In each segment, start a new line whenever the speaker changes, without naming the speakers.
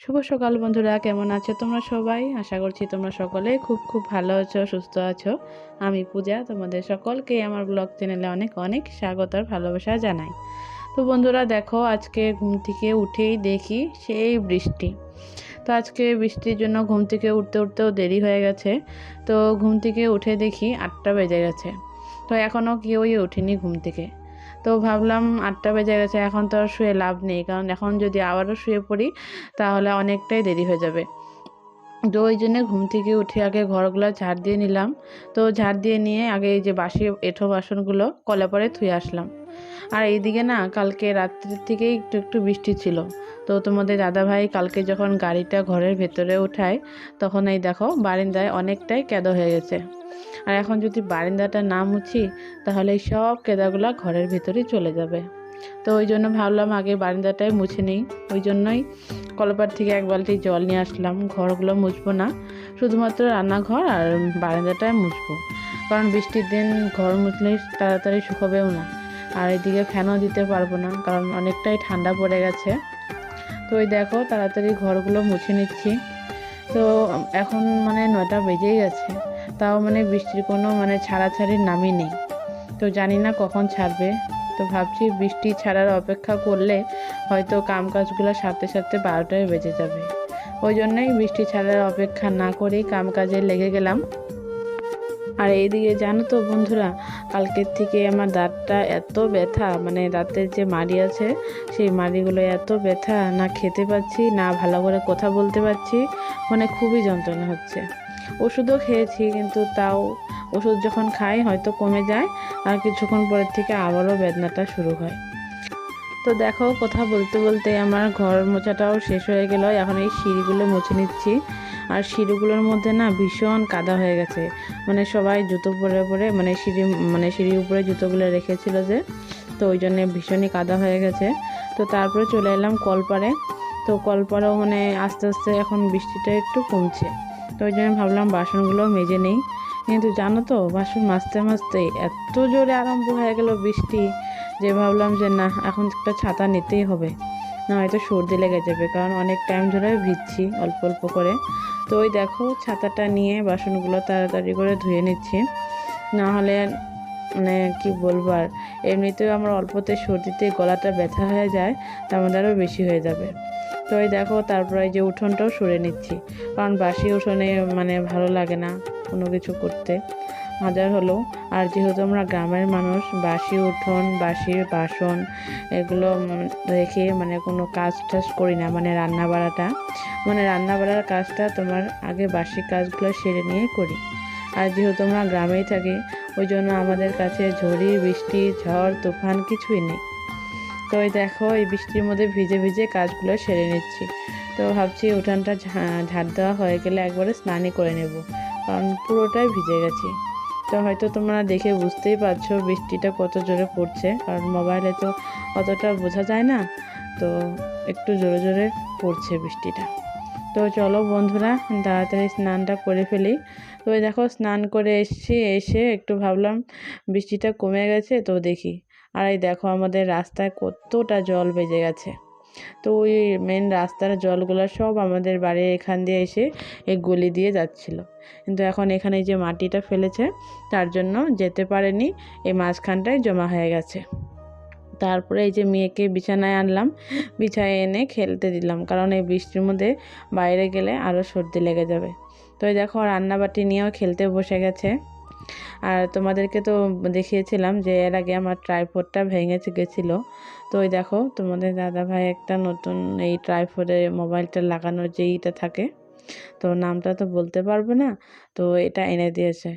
শুভ সকাল বন্ধুরা, কেমন আছো তোমরা সবাই? আশা করছি তোমরা সকলে খুব খুব ভালো আছো, সুস্থ আছো। আমি পূজা, তোমাদের সকলকে আমার ব্লগ চ্যানেলে অনেক অনেক স্বাগত আর ভালোবাসা জানাই। তো বন্ধুরা, দেখো, আজকে ঘুম থেকে উঠেই দেখি সেই বৃষ্টি। তো আজকে বৃষ্টির জন্য ঘুম থেকে উঠতে উঠতেও দেরি হয়ে গেছে। তো ঘুম থেকে উঠে দেখি আটটা বেজে গেছে। তো এখনও কেউই ওঠেনি ঘুম থেকে। তো ভাবলাম আটটা বেজে গেছে, এখন তো আর শুয়ে লাভ নেই। কারণ এখন যদি আবারও শুয়ে পড়ি, তাহলে অনেকটাই দেরি হয়ে যাবে। তো ওই জন্য ঘুম থেকে উঠে আগে ঘরগুলো ঝাড় দিয়ে নিলাম। তো ঝাড় দিয়ে নিয়ে আগে এই যে বাসি এঁঠো বাসনগুলো কলে পরে ধুয়ে আসলাম। আর এইদিকে না, কালকে রাত্রির থেকেই একটু একটু বৃষ্টি ছিল। তো তোমাদের দাদাভাই কালকে যখন গাড়িটা ঘরের ভেতরে উঠায়, তখন এই দেখো বারিন্দায় অনেকটাই কেদো হয়ে গেছে। আর এখন যদি বারিন্দাটা না মুছি তাহলে সব কেদাগুলো ঘরের ভিতরেই চলে যাবে। তো ওই জন্য ভাবলাম আগে বারিন্দাটাই মুছে নিই। ওই জন্যই কলপার থেকে এক বালতি জল নিয়ে আসলাম। ঘরগুলো মুছবো না, শুধুমাত্র রান্নাঘর আর বারান্দাটাই মুছবো। কারণ বৃষ্টির দিন ঘর মুছলে তাড়াতাড়ি শুকোবেও না। আর এদিকে ফ্যানও দিতে পারব না, কারণ অনেকটাই ঠান্ডা পড়ে গেছে। তো ওই দেখো, তাড়াতাড়ি ঘরগুলো মুছে নিচ্ছি। তো এখন মানে নয়টা বেজেই গেছে। তাও মানে বৃষ্টির কোনো মানে ছাড়াছাড়ির নামই নেই। তো জানি না কখন ছাড়বে। তো ভাবছি বৃষ্টি ছাড়ার অপেক্ষা করলে হয়তো কাম কাজগুলো সারতে সারতে বারোটায় বেজে যাবে। ওই জন্যই বৃষ্টি ছাড়ার অপেক্ষা না করেই কাম কাজে লেগে গেলাম। আর এইদিকে জানো তো বন্ধুরা, কালকের থেকে আমার দাঁতটা এত ব্যথা মানে দাঁতের যে মাড়ি আছে, সেই মাড়িগুলো এত ব্যথা, না খেতে পাচ্ছি, না ভালো করে কথা বলতে পারছি মানে খুবই যন্ত্রণা হচ্ছে। ওষুধও খেয়েছি, কিন্তু তাও ওষুধ যখন খাই হয়তো কমে যায় আর কিছুক্ষণ পরের থেকে আবারও বেদনাটা শুরু হয়। তো দেখো, কথা বলতে বলতে আমার ঘর মোছাটাও শেষ হয়ে গেল। এখন এই সিঁড়িগুলো মুছে নিচ্ছি। আর সিঁড়িগুলোর মধ্যে না ভীষণ কাদা হয়ে গেছে। মানে সবাই জুতো পরে পরে মানে সিঁড়ি মানে সিঁড়ির উপরে জুতোগুলো রেখেছিল যে, তো ওই জন্যে ভীষণই কাদা হয়ে গেছে। তো তারপরে চলে এলাম কলপারে তো কলপারেও মানে আস্তে আস্তে এখন বৃষ্টিটা একটু কমছে। তো ওই জন্য ভাবলাম বাসনগুলো মেজে নেই। কিন্তু জানো তো, বাসন মাজতে মাজতে এত জোরে আরম্ভ হয়ে গেল বৃষ্টি যে ভাবলাম যে না, এখন একটা ছাতা নিতেই হবে। না হয়তো সর্দি লেগে যাবে, কারণ অনেক টাইম ধরে ভিজছি অল্প অল্প করে। তো ওই দেখো, ছাতাটা নিয়ে বাসনগুলো তাড়াতাড়ি করে ধুয়ে নিচ্ছি। না হলে মানে কি বলব আর, এমনিতেও আমার অল্পতে সর্দিতে গলাটা ব্যথা হয়ে যায়, তার মধ্যে আরও বেশি হয়ে যাবে। তো ওই দেখো, তারপরে যে উঠোনটাও সরে নিচ্ছি। কারণ বাসি উঠোনে মানে ভালো লাগে না কোনো কিছু করতে। হাজার হলো। আর যেহেতু আমরা গ্রামের মানুষ, বাসি উঠোন বাসি বাসন, এগুলো রেখে মানে কোনো কাজ টাজ করি না মানে রান্না বাড়াটা মানে রান্না বাড়ার কাজটা তোমার আগে বাসি কাজগুলো সেরে নিয়ে করি। আর যেহেতু আমরা গ্রামেই থাকি, ওই জন্য আমাদের কাছে ঝড়ি, বৃষ্টি, ঝড়, তুফান কিছুই নেই। তো ওই দেখো, এই বৃষ্টির মধ্যে ভিজে ভিজে কাজগুলো সেরে নিচ্ছি। তো ভাবছি উঠানটা ঝাড় দেওয়া হয়ে গেলে একবারে স্নানই করে নেব, কারণ পুরোটাই ভিজে গেছি। তো হয়তো তোমরা দেখে বুঝতেই পারছ বৃষ্টিটা কত জোরে পড়ছে, কারণ মোবাইলে তো অতটা বোঝা যায় না। তো একটু জোরে জোরে পড়ছে বৃষ্টিটা। তো চলো বন্ধুরা, তাড়াতাড়ি স্নানটা করে ফেলি। তো দেখো, স্নান করে এসছি, এসে একটু ভাবলাম বৃষ্টিটা কমে গেছে, তো দেখি। আর এই দেখো আমাদের রাস্তায় কতটা জল বেজে গেছে। তো ওই মেন রাস্তার জলগুলো সব আমাদের বাড়ির এখান দিয়ে এসে এই গলি দিয়ে যাচ্ছিল। কিন্তু এখন এখানে যে মাটিটা ফেলেছে, তার জন্য যেতে পারেনি, এই মাঝখানটায় জমা হয়ে গেছে। তারপরে এই যে মেয়েকে বিছানায় আনলাম বিছায় এনে খেলতে দিলাম, কারণ এই বৃষ্টির মধ্যে বাইরে গেলে আরও সর্দি লেগে যাবে। তো এই দেখো রান্নাবাটি নিয়েও খেলতে বসে গেছে। আর তোমাদেরকে তো দেখিয়েছিলাম যে এর আগে আমার ট্রাইপোডটা ভেঙে গেছিল। তো ওই দেখো, তোমাদের দাদাভাই একটা নতুন এই ট্রাইপোডে মোবাইলটা লাগানোর যে ইটা থাকে, তো নামটা তো বলতে পারব না, তো এটা এনে দিয়েছে।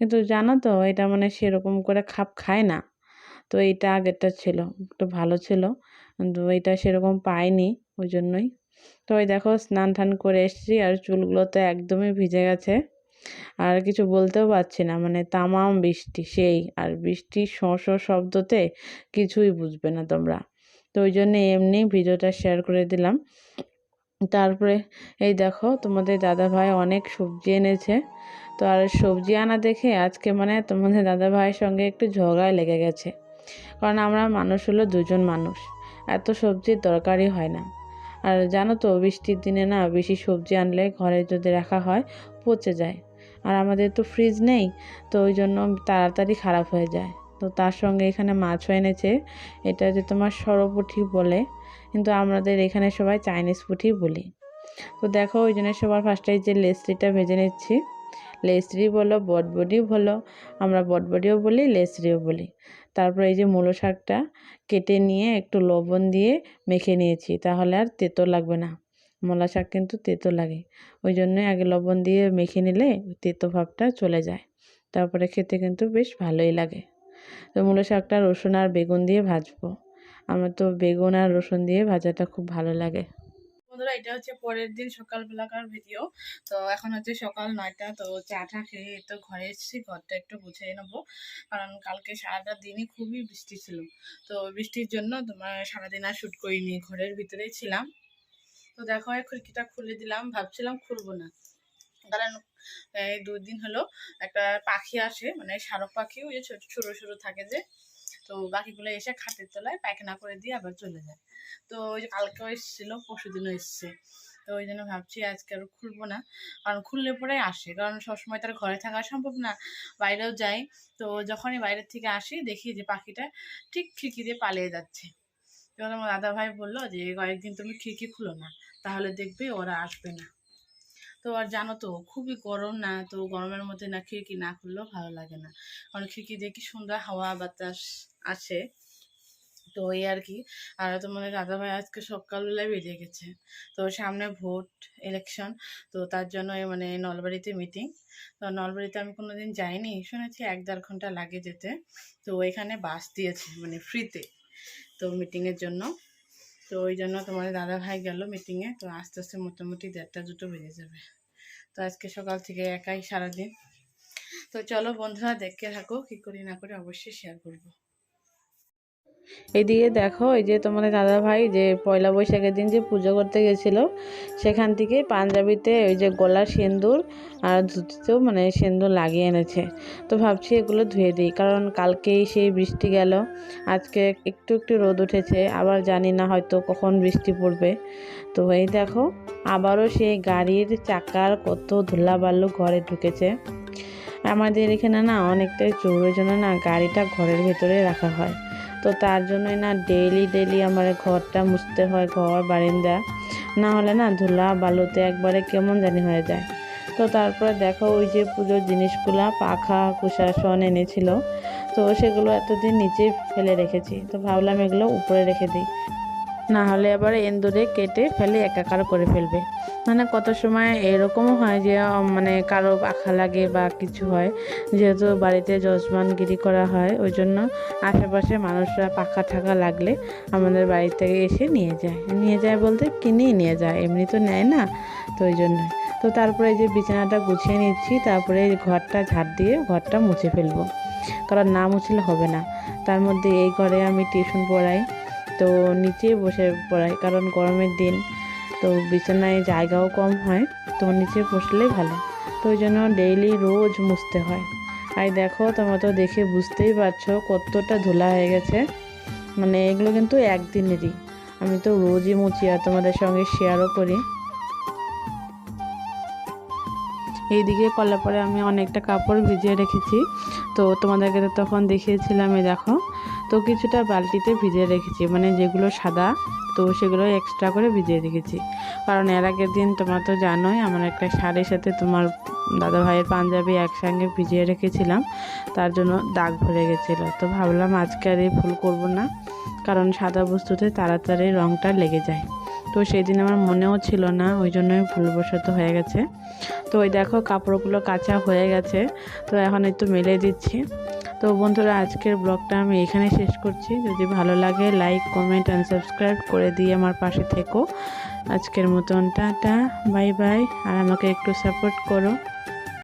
কিন্তু জানো তো, এটা মানে সেরকম করে খাপ খায় না। তো এইটা আগেরটা ছিল, একটু ভালো ছিল, কিন্তু এটা সেরকম পাইনি ওই জন্যই। তো ওই দেখো, স্নান টান করে এসেছি আর চুলগুলো তো একদমই ভিজে গেছে। আর কিছু বলতেও পারছি না। মানে তামাম বৃষ্টি, সেই আর বৃষ্টির শোঁ শোঁ শব্দতে কিছুই বুঝবে না তোমরা। তো ওই জন্য এমনি ভিডিওটা শেয়ার করে দিলাম। তারপরে এই দেখো তোমাদের দাদা ভাই অনেক সবজি এনেছে। তো আর সবজি আনা দেখে আজকে মানে তোমাদের দাদা ভাইয়ের সঙ্গে একটু ঝগড়ায় লেগে গেছে। কারণ আমরা মানুষ হলো দুজন মানুষ, এত সবজির দরকারই হয় না। আর জানো তো বৃষ্টির দিনে না বেশি সবজি আনলে ঘরে যদি রাখা হয় পচে যায়। আর আমাদের তো ফ্রিজ নেই, তো ওই জন্য তাড়াতাড়ি খারাপ হয়ে যায়। তো তার সঙ্গে এখানে মাছও এনেছে, এটা যে তোমার সরপুঠি বলে, কিন্তু আমাদের এখানে সবাই চাইনিজ পুঠি বলি। তো দেখো ওই জন্য সবার ফার্স্টে যে লেসরিটা ভেজে নিচ্ছি। লেসরি বলো, বটবডিও বলো, আমরা বটবডিও বলি, লেসরিও বলি। তারপর এই যে মূলো শাকটা কেটে নিয়ে একটু লবণ দিয়ে মেখে নিয়েছি, তাহলে আর তেতো লাগবে না। মূলা শাক কিন্তু তেতো লাগে। ওই জন্যই আগে লবণ দিয়ে মেখে নিলে তেতো ভাবটা চলে যায়। তারপরে খেতে কিন্তু বেশ ভালোই লাগে। তো মূলো শাকটা রসুন আর বেগুন দিয়ে ভাজবো। আমার তো বেগুন আর রসুন দিয়ে ভাজাটা খুব ভালো লাগে। বন্ধুরা, এটা হচ্ছে পরের দিন সকালবেলাকার ভিডিও। তো এখন হচ্ছে সকাল নয়টা। তো চা টা খেয়ে তো ঘরে এসেছি। ঘরটা একটু গুছিয়ে নেব। কারণ কালকে সারাটা দিনই খুবই বৃষ্টি ছিল। তো বৃষ্টির জন্য তোমার সারাদিন আর শ্যুট করিনি। ঘরের ভিতরেই ছিলাম। তো দেখো খিড়কিটা খুলে দিলাম। ভাবছিলাম খুলবো না। কারণ, এই দুদিন হলো একটা পাখি আসে মানে শারক পাখি, ওই ছোট, ছোটো ছোটো থাকে যে। তো বাকিগুলো এসে খাটের তলায় পায়খানা করে দিয়ে আবার চলে যায়। তো ওই যে কালকেও এসেছিল, পরশু দিনও এসছে। তো ওই জন্য ভাবছি আজকে আর খুলবো না। কারণ খুললে পরেই আসে। কারণ সবসময় তার ঘরে থাকা সম্ভব না, বাইরেও যাই। তো যখনই বাইরের থেকে আসি, দেখি যে পাখিটা ঠিক খিড়কি দিয়ে পালিয়ে যাচ্ছে। এবার আমার দাদা ভাই বলল যে কয়েকদিন তুমি খিড়কি খুলো না, তাহলে দেখবে ওরা আসবে না। তো আর জানো তো, খুবই গরম না, তো গরমের মধ্যে না খিড়কি না খুললেও ভালো লাগে না। কারণ খিড়কি কি সুন্দর হাওয়া, বাতাস আসে। তো এই আর কি। আর তোমাদের দাদাভাই আজকে সকালবেলায় বেরিয়ে গেছে। তো সামনে ভোট ইলেকশন তো তার জন্য মানে নলবাড়িতে মিটিং তো নলবাড়িতে আমি কোনোদিন যাইনি, শুনেছি এক দেড় ঘণ্টা লাগে যেতে। তো এখানে বাস দিয়েছে মানে ফ্রিতে তো মিটিংয়ের জন্য। তো ওই জন্য তোমার দাদা ভাই গেল মিটিংয়ে তো আস্তে আস্তে মোটামুটি দেড়টা দুটো বেজে যাবে। তো আজকে সকাল থেকে একাই সারাদিন। তো চলো বন্ধুরা দেখে থাকো, কি করি না করি অবশ্যই শেয়ার করব। এদিকে দেখো, এই যে তোমাদের দাদা ভাই যে পয়লা বৈশাখের দিন যে পুজো করতে গেছিল, সেখান থেকে পাঞ্জাবিতে ওই যে গলার সেন্দুর আর ধুতিতেও মানে সেন্দুর লাগিয়ে এনেছে। তো ভাবছি এগুলো ধুয়ে দিই, কারণ কালকেই সেই বৃষ্টি গেল, আজকে একটু একটু রোদ উঠেছে, আবার জানি না হয়তো কখন বৃষ্টি পড়বে। তো এই দেখো, আবারও সেই গাড়ির চাকার কত ধুলা বালু ঘরে ঢুকেছে। আমাদের এখানে না অনেকটাই চৌড়োর জন্য না গাড়িটা ঘরের ভেতরে রাখা হয়। তো তার জন্যই না ডেইলি ডেইলি আমার ঘরটা মুছতে হয়, ঘর, বারিন্দা। না হলে না ধুলা, বালুতে একবারে কেমন জানি হয়ে যায়। তো তারপরে দেখো ওই যে পুজোর জিনিসগুলো, পাখা, কুশাসন এনেছিল। তো সেগুলো এতদিন নিচে ফেলে রেখেছি। তো ভাবলাম এগুলো উপরে রেখে দিই। না হলে আবার এন্দুরে কেটে ফেলে একাকার করে ফেলবে। মানে কত সময় এরকমও হয় যে মানে কারও পাখা লাগে বা কিছু হয়, যেহেতু বাড়িতে যজমানগিরি করা হয়, ওই জন্য আশেপাশে মানুষরা পাখা ঠাকা লাগলে আমাদের বাড়ি থেকে এসে নিয়ে যায়। নিয়ে যায় বলতে কিনেই নিয়ে যায়, এমনি তো নেয় না, তো ওই জন্যই। তো তারপরে যে বিছানাটা গুছিয়ে নিচ্ছি, তারপরে ঘরটা ঝাড় দিয়ে ঘরটা মুছে ফেলব। কারণ না মুছলে হবে না। তার মধ্যে এই ঘরে আমি টিউশন পড়াই তো নিচে বসে পড়াই কারণ গরমের দিন তো বিছানায় জায়গাও কম হয়, তো নিচে বসলেই ভালো। তো ওই জন্য ডেইলি রোজ মুছতে হয়। আর দেখো, তোমরা তো দেখে বুঝতেই পারছ কতটা ধুলা হয়ে গেছে। মানে এগুলো কিন্তু একদিনেরই। আমি তো রোজই মুছি আর তোমাদের সঙ্গে শেয়ারও করি। এইদিকে কলার পরে আমি অনেকটা কাপড় ভিজিয়ে রেখেছি। তো তোমাদেরকে তখন দেখিয়েছিলাম এই দেখো। তো কিছুটা বালতিতে ভিজিয়ে রেখেছি মানে যেগুলো সাদা, তো সেগুলো এক্সট্রা করে ভিজিয়ে রেখেছি। কারণ এর আগের দিন তোমার তো জানোই, আমার একটা শাড়ির সাথে তোমার দাদা ভাইয়ের পাঞ্জাবি একসঙ্গে ভিজিয়ে রেখেছিলাম, তার জন্য দাগ ভরে গেছিল। তো ভাবলাম আজকে আর এই ফুল করব না, কারণ সাদা বস্তুতে তাড়াতাড়ি রঙটা লেগে যায়। তো সেই দিন আমার মনেও ছিল না, ওই জন্যই ভুলবশত হয়ে গেছে। তো ওই দেখো কাপড়গুলো কাঁচা হয়ে গেছে, তো এখন একটু মেলে দিচ্ছি। তো বন্ধুরা, আজকের ব্লগটা আমি এখানে শেষ করছি। যদি ভালো লাগে, লাইক, কমেন্ট অ্যান্ড সাবস্ক্রাইব করে দিয়ে আমার পাশে থেকো। আজকের মতন, টাটা, বাই বাই, আর আমাকে একটু সাপোর্ট করো।